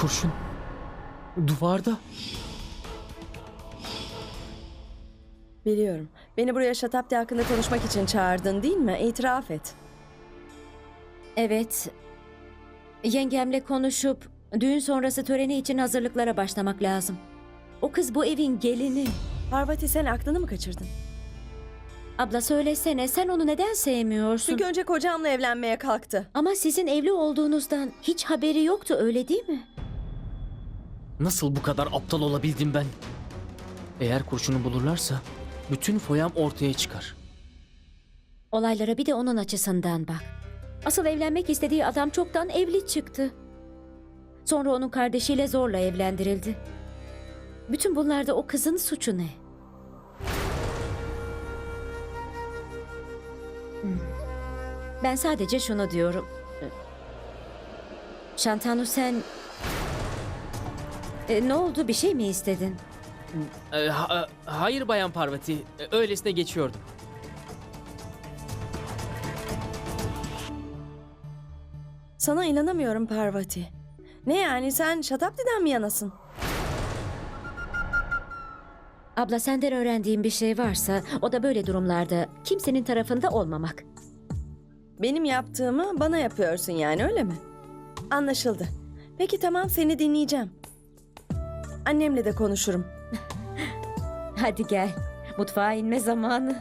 Kurşun. Duvarda. Biliyorum. Beni buraya Şatapti hakkında konuşmak için çağırdın değil mi? İtiraf et. Evet. Yengemle konuşup düğün sonrası töreni için hazırlıklara başlamak lazım. O kız bu evin gelini. Parvati sen aklını mı kaçırdın? Abla söylesene sen onu neden sevmiyorsun? Çünkü önce kocamla evlenmeye kalktı. Ama sizin evli olduğunuzdan hiç haberi yoktu öyle değil mi? Nasıl bu kadar aptal olabildim ben? Eğer kurşunu bulurlarsa bütün foyam ortaya çıkar. Olaylara bir de onun açısından bak. Asıl evlenmek istediği adam çoktan evli çıktı. Sonra onun kardeşiyle zorla evlendirildi. Bütün bunlarda o kızın suçu ne? Hmm. Ben sadece şunu diyorum. Şantanu sen... E, ne oldu bir şey mi istedin? Ee, ha- hayır Bayan Parvati. Ee, Öylesine geçiyordum. Sana inanamıyorum Parvati. Ne yani sen Şatapti'den mi yanasın? Abla senden öğrendiğim bir şey varsa o da böyle durumlarda kimsenin tarafında olmamak. Benim yaptığımı bana yapıyorsun yani öyle mi? Anlaşıldı. Peki tamam seni dinleyeceğim. Annemle de konuşurum. Hadi gel. Mutfağa inme zamanı.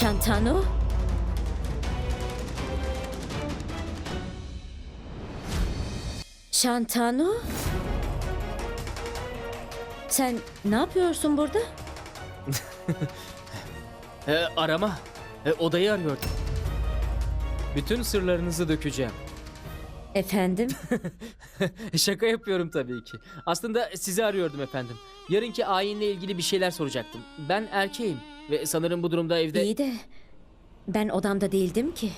Şantanu? Şantanu? Sen ne yapıyorsun burada? Ee, arama. Ee, odayı arıyordum. Bütün sırlarınızı dökeceğim. Efendim? Şaka yapıyorum tabii ki. Aslında sizi arıyordum efendim. Yarınki ayinle ilgili bir şeyler soracaktım. Ben erkeğim ve sanırım bu durumda evde... İyi de ben odamda değildim ki.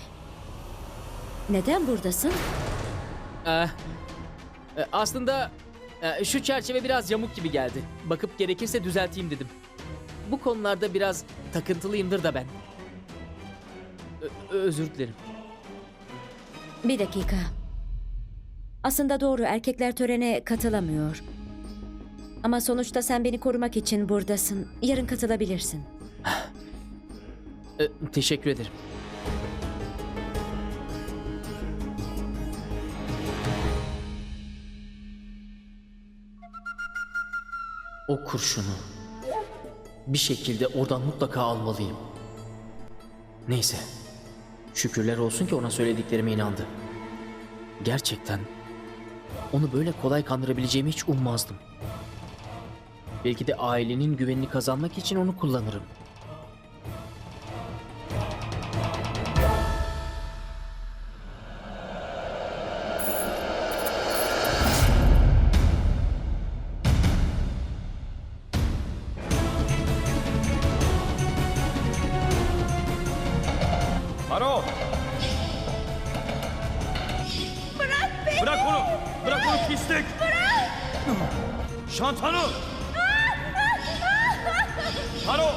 Neden buradasın? Ee, aslında e, şu çerçeve biraz yamuk gibi geldi. Bakıp gerekirse düzelteyim dedim. Bu konularda biraz takıntılıyımdır da ben. Ö- özür dilerim. Bir dakika. Aslında doğru erkekler törene katılamıyor. Ama sonuçta sen beni korumak için buradasın. Yarın katılabilirsin. Ee, teşekkür ederim. O kurşunu bir şekilde oradan mutlaka almalıyım. Neyse. Şükürler olsun ki ona söylediklerime inandı. Gerçekten onu böyle kolay kandırabileceğimi hiç ummazdım. Belki de ailenin güvenini kazanmak için onu kullanırım. Haro! Bırak onu! Bırak onu pislik! Bırak! Şantanu! Haro!